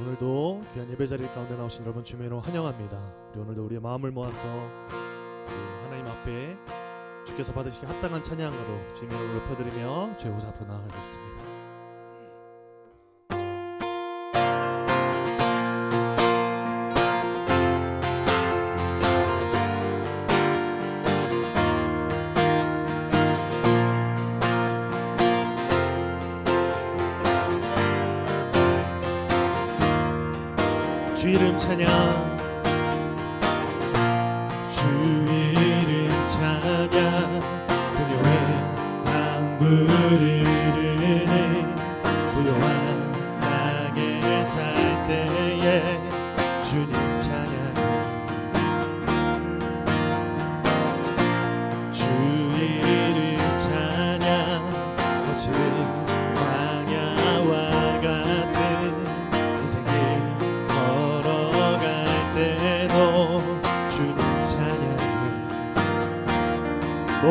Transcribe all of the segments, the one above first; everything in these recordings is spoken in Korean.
오늘도 귀한 예배 자리 가운데 나오신 여러분 주님으로 환영합니다. 우리 오늘도 우리의 마음을 모아서 우리 하나님 앞에 주께서 받으시기 합당한 찬양으로 주님의 이름을 높여드리며 죄 보좌 앞으로 나아가겠습니다. 주 이름 찬양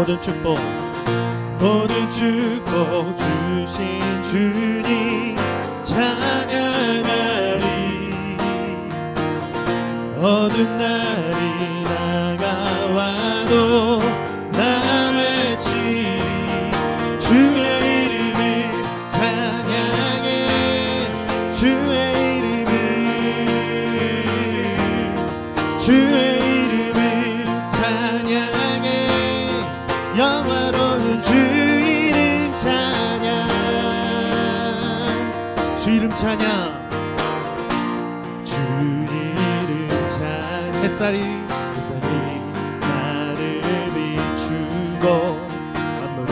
모든 축복 모든 축복 주신 주님 찬양하리. 어두운 날 찬 햇살이 햇살이 나를 비추고 만물이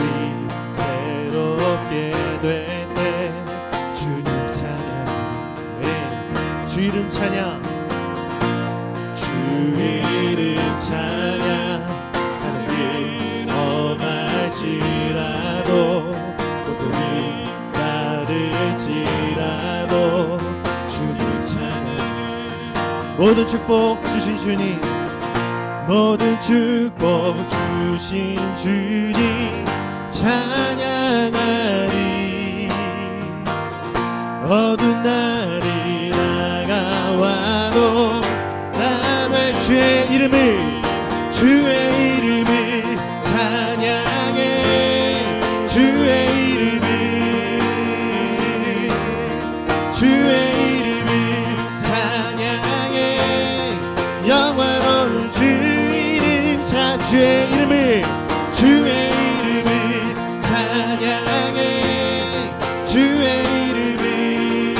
새롭게 될때 주님 찬양. 주 이름 찬양 모든 축복 주신 주님. 모든 축복 주신 주님. 찬양 주의 이름을 주의 이름을 찬양해. 주의 이름을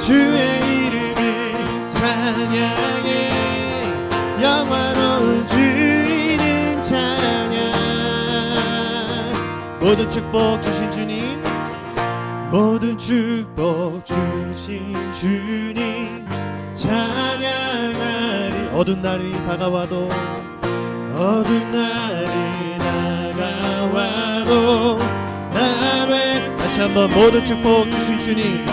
주의 이름을 찬양해. 영화로운 주 이름 찬양. 모든 축복 주신 주님. 모든 축복 주신 주님 어두운 날이 다가와도 어두운 날이 다가와도 나를 다시 한번 모든 축복 주신 주님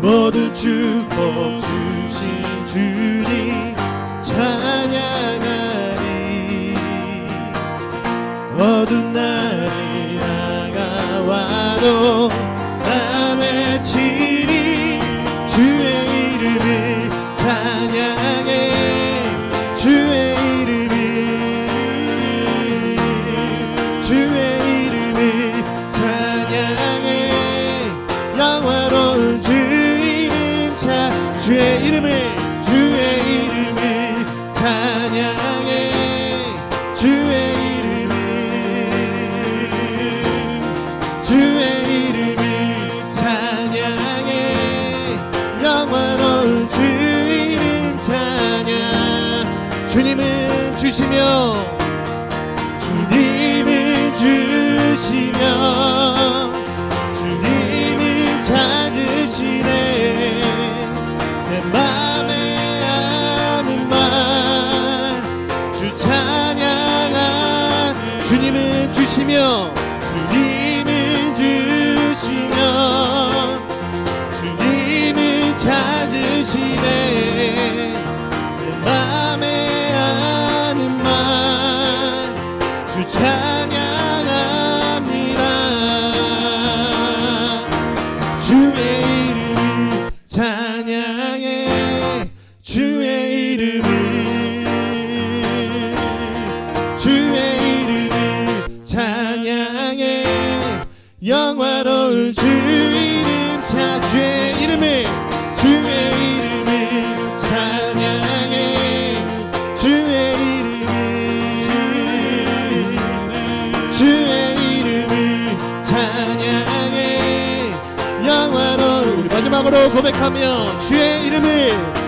모든 축복 주신 주님 찬양하리. 어두운 날이 다가와도 나 외치리 주의 이름을 찬양 주시며 영화로운 주 이름 자 주의 이름을 주의 이름을 찬양해. 주의 이름을 주의 이름을 찬양해. 영화로운 우리 마지막으로 고백하며 주의 이름을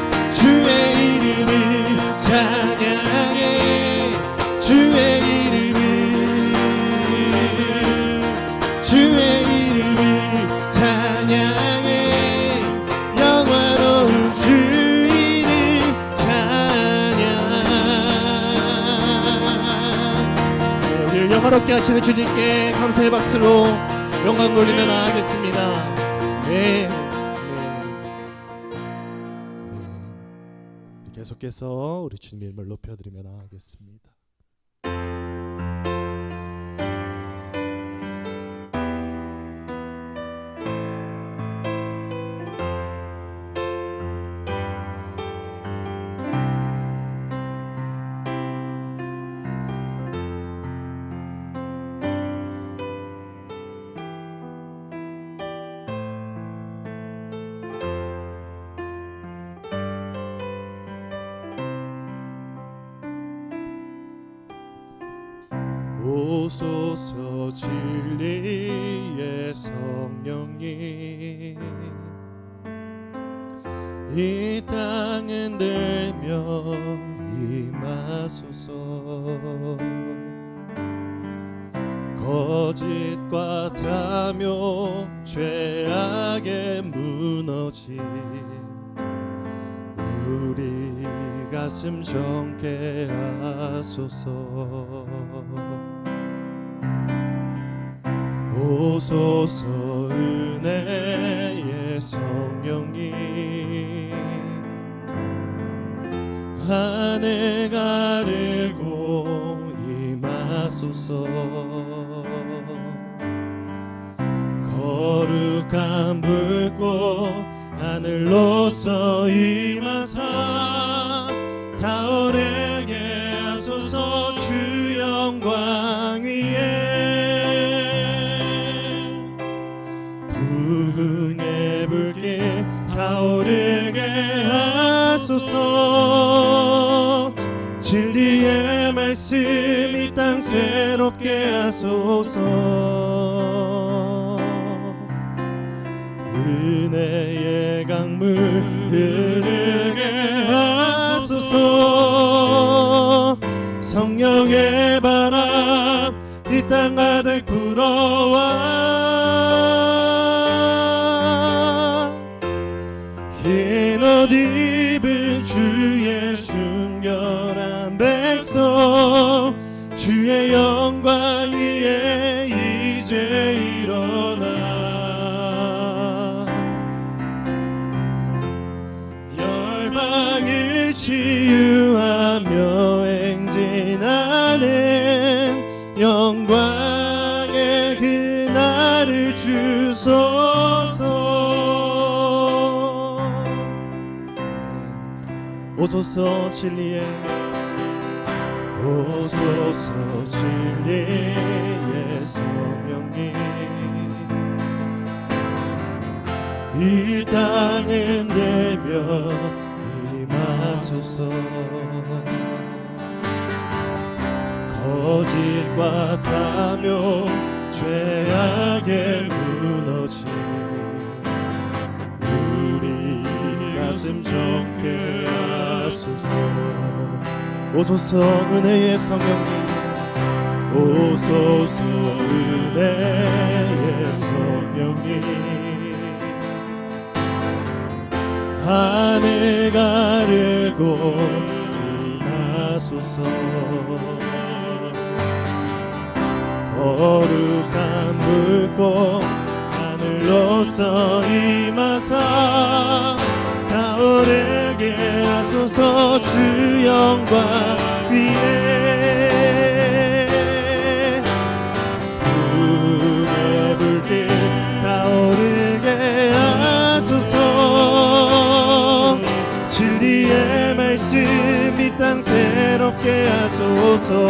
영화롭게 하시는 주님께 감사의 박수로 영광 돌리며 나아가겠습니다 네. 네. 네. 계속해서 우리 주님의 이름을 높여드리며 나아가겠습니다 오소서 진리의 성령님. 이 땅은 들며 임하소서. 거짓과 탐욕 죄악에 무너진 가슴 정케 하소서. 오소서 은혜의 성령님 하늘 가르고 임하소서. 거룩한 불꽃 하늘로서 임하사 영광 위에 부흥의 불길 타오르게 하소서. 진리의 말씀 이 땅 새롭게 하소서. 은혜의 강물 흐르게 하소서. 성령의 이땅 가득 불어와. 흰옷 입은 주의 순결한 백성. 주의 영광 위에 이제 일어나. 열방을 치유하며 오소서 진리의 오소서 진리의 성령님. 이 땅은 되며 임하소서. 거짓과 탐욕 죄악에 무너진 가슴 적게 하소서. 오소서 은혜의 성령님 오소서 은혜의 성령님. 하늘 가르고 임하소서. 거룩한 불꽃 하늘로서 임하사 타오르게 하소서 주 영광 위에. 불의 불길 타오르게 하소서. 진리의 말씀 이 땅 새롭게 하소서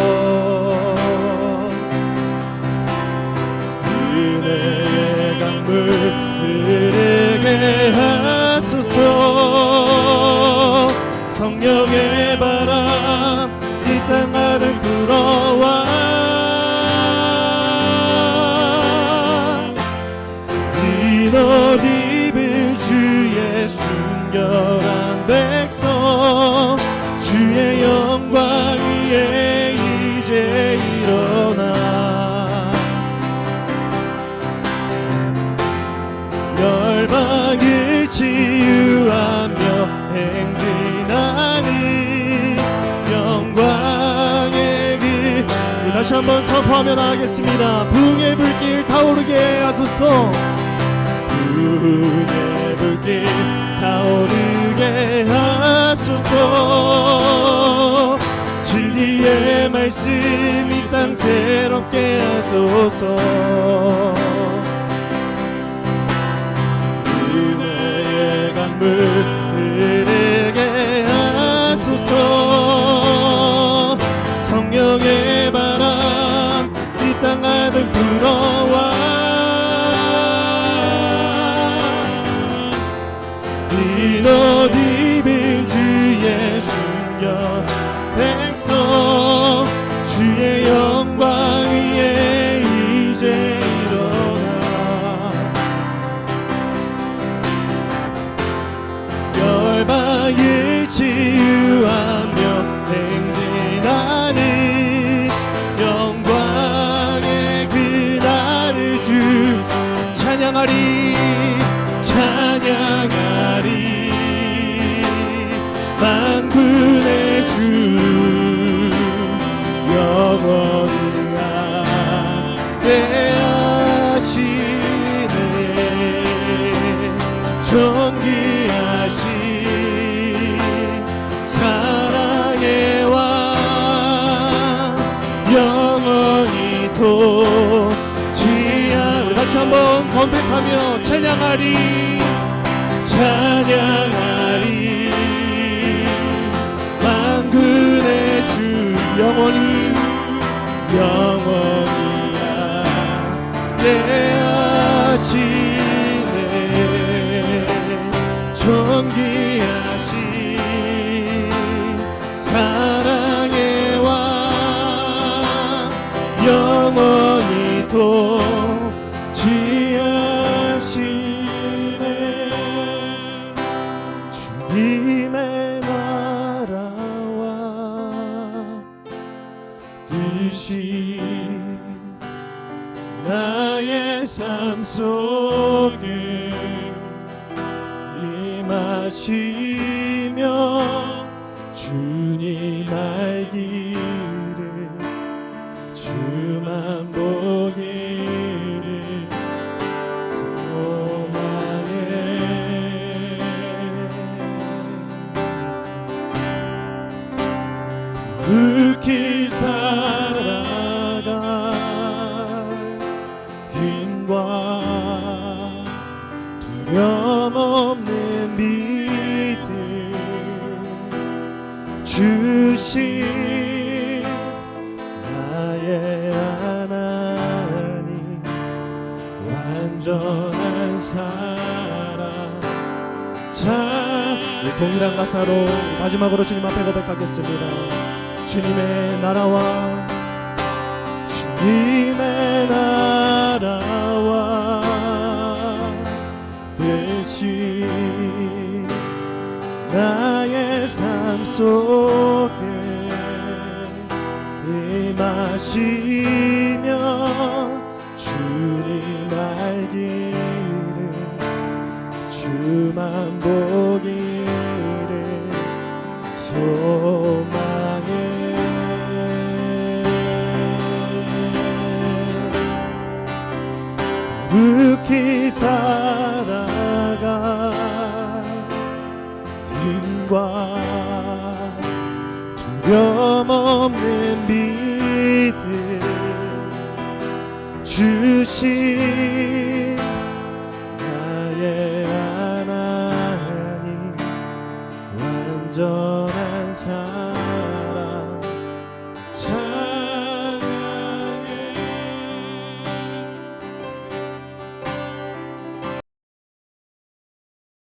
순결한 백성 주의 영광 위에 이제 일어나. 열방을 치유하며 행진하는 영광의 길. 다시 한번 선포하며 나가겠습니다. 붕의 불길 타오르게 하소서. 붕의 새롭게 하소서 도지하 다시 한번 건백하며 찬양하리 찬양하리. 만군의 주 영원히 영원히 안내하시 영원히 도지하시네. 주님의 나라와 뜻이 나의 삶 속에 임하시며 주님 알기 주신 나의 하나님 완전한 사랑. 자, 이 동일한 가사로 마지막으로 주님 앞에 고백하겠습니다. 주님의 나라와 주님의 나라와 뜻이 나 의삶 속에 임하시며 주님 알기를 주만 보기를 소망해. 살 힘과 두려움 없는 믿음 주신 나의 하나님 사랑